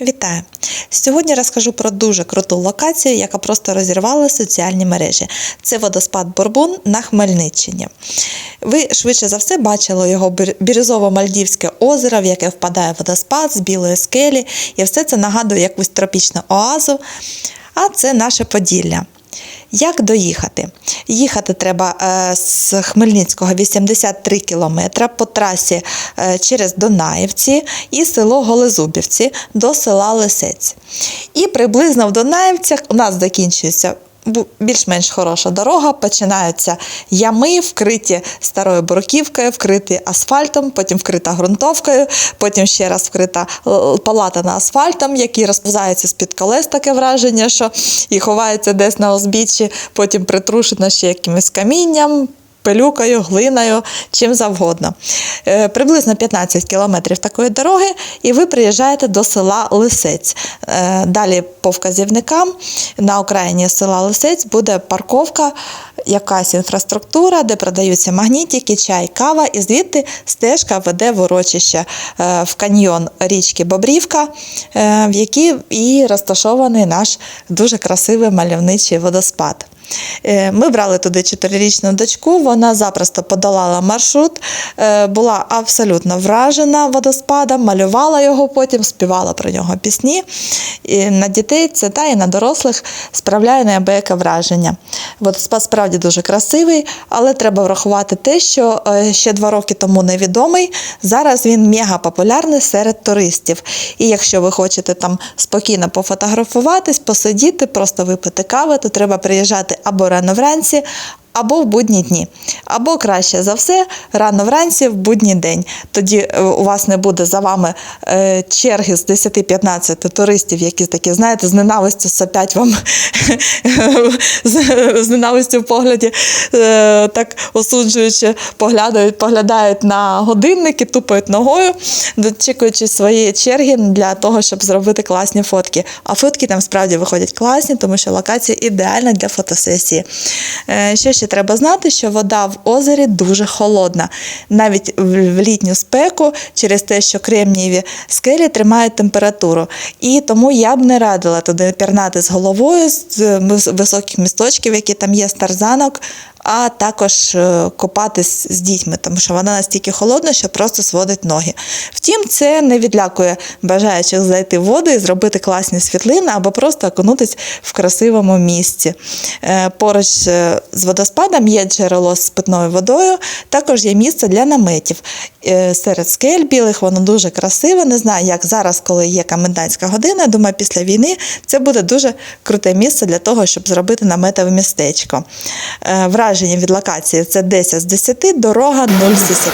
Вітаю! Сьогодні розкажу про дуже круту локацію, яка просто розірвала соціальні мережі. Це водоспад Борбун на Хмельниччині. Ви швидше за все бачили його бір- бірюзово-мальдівське озеро, в яке впадає водоспад з білої скелі, і все це нагадує якусь тропічну оазу. А це наше Поділля. Як доїхати? Їхати треба е, з Хмельницького 83 кілометра по трасі е, через Донаївці і село Голезубівці до села Лисець. І приблизно в Донаївцях у нас закінчується більш-менш хороша дорога, починаються ями, вкриті старою бруківкою, вкриті асфальтом, потім вкрита ґрунтовкою, потім ще раз вкрита палата палатана асфальтом, який розповзається з-під колес, таке враження, що і ховається десь на узбіччі, потім притрушено ще якимось камінням. Пилюкою, глиною, чим завгодно. Е, приблизно 15 кілометрів такої дороги, і ви приїжджаєте до села Лисець. Е, далі по вказівникам на окраїні села Лисець буде парковка, якась інфраструктура, де продаються магнітики, чай, кава, і звідти стежка веде в урочище е, в каньйон річки Бобрівка, в якій і розташований наш дуже красивий мальовничий водоспад. Е, Ми брали туди чотирирічну дочку, вона запросто подолала маршрут, е, була абсолютно вражена водоспадом, малювала його потім, співала про нього пісні. І на дітей це та і на дорослих справляє неабияке враження. Водоспад справді дуже красивий, але треба врахувати те, що е, ще два роки тому невідомий. Зараз він мега популярний серед туристів. І якщо ви хочете там спокійно пофотографуватись, посидіти, просто випити кави, то треба приїжджати або рано вранці. Або в будні дні, або краще за все, рано вранці в будній день. Тоді е, у вас не буде за вами е, черги з 10-15 туристів, які такі, знаєте, з ненавистю сопять вам з, ненавистю в погляді, е, так осуджуючи, поглядають, поглядають на годинники, тупають ногою, дочікуючи своєї черги для того, щоб зробити класні фотки. А фотки там справді виходять класні, тому що локація ідеальна для фотосесії. Що ще треба знати, що вода в озері дуже холодна. Навіть в літню спеку, через те, що кремнієві скелі тримають температуру. І тому я б не радила туди пірнати з головою з високих місточків, які там є з тарзанок, а також е, копатись з дітьми, тому що вона настільки холодна, що просто сводить ноги. Втім, це не відлякує бажаючих зайти в воду і зробити класні світлини або просто окунутись в красивому місці. Е, Поруч е, з водоспадом є джерело з питною водою, також є місце для наметів. Серед скель білих воно дуже красиве. Не знаю, як зараз, коли є комендантська година. Думаю, після війни це буде дуже круте місце для того, щоб зробити наметове містечко. Е, Враження від локації це 10 з 10, дорога 0 з 10.